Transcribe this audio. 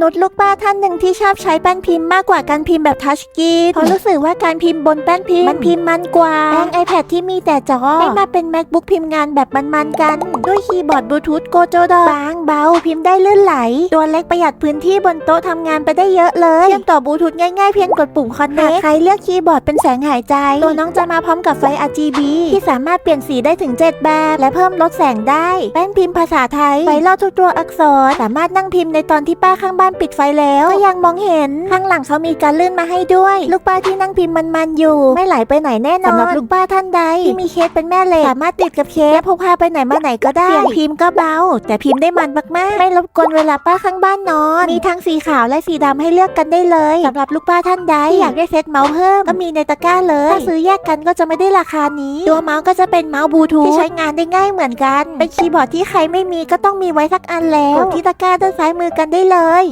นุษย์ลูกป้าท่านหนึ่งที่ชอบใช้แป้นพิมพ์มากกว่าการพิมพ์แบบทัชสกรีนเพราะรู้สึกว่าการพิมพ์บนแป้นพิมพ์มันพิมพ์มันกว่าแป้ง iPad ที่มีแต่จอให้มาเป็น MacBook พิมพ์งานแบบมันๆกัน ด้วยคีย์บอร์ดบลูทูธโกโจดอบางเบาพิมพ์ได้ลื่นไหล ตัวเล็กประหยัดพื้นที่บนโต๊ะทำงานไปได้เยอะเลยเชื่อมต่อบลูทูธง่ายๆเพียงกดปุ่มคอนเนคใครเลือกคีย์บอร์ดเป็นแสงหายใจ ตัวน้องจะมาพร้อมกับไฟ RGB ที่สามารถเปลี่ยนสีได้ถึง 7 แบบ และเพิ่มลดแสงได้ แป้นพิมพ์ภาษาไทยไฟลอดทุกตัวอักษร สามารถนั่งพิมพ์ในตอนที่ป้าข้างบ้านปิดไฟแล้วก็ยังมองเห็นข้างหลังเขามีการลื่นมาให้ด้วย ลูกป้าที่นั่งพิมพ์มันๆอยู่ ไม่ไหลไปไหนแน่นอนสำหรับลูกป้าท่านใดที่มีเคสเป็นแม่เหล็กสามารถติดกับเคสและพกพาไปไหนมาไหนก็ได้เสียงพิมพ์ก็เบา แต่พิมพ์ได้มันมากๆ ไม่รบกวนเวลาป้าข้างบ้านนอน มีทั้งสีขาวและสีดำให้เลือกกันได้เลยสำหรับลูกป้าท่านใดที่อยากได้เซตเมาส์เพิ่มก็มีในตะกร้าเลยถ้าซื้อแยกกันก็จะไม่ได้ราคานี้ ตัวเมาส์ก็จะเป็นเมาส์บลูทูธที่ใช้งานได้ง่ายเหมือนกันเป็นคีย์บอร์ดที่ใครไม่มีก็ต้องมีไว้สักอันแล้วกดที่ตะกร้าด้านซ้ายมือกันได้เลย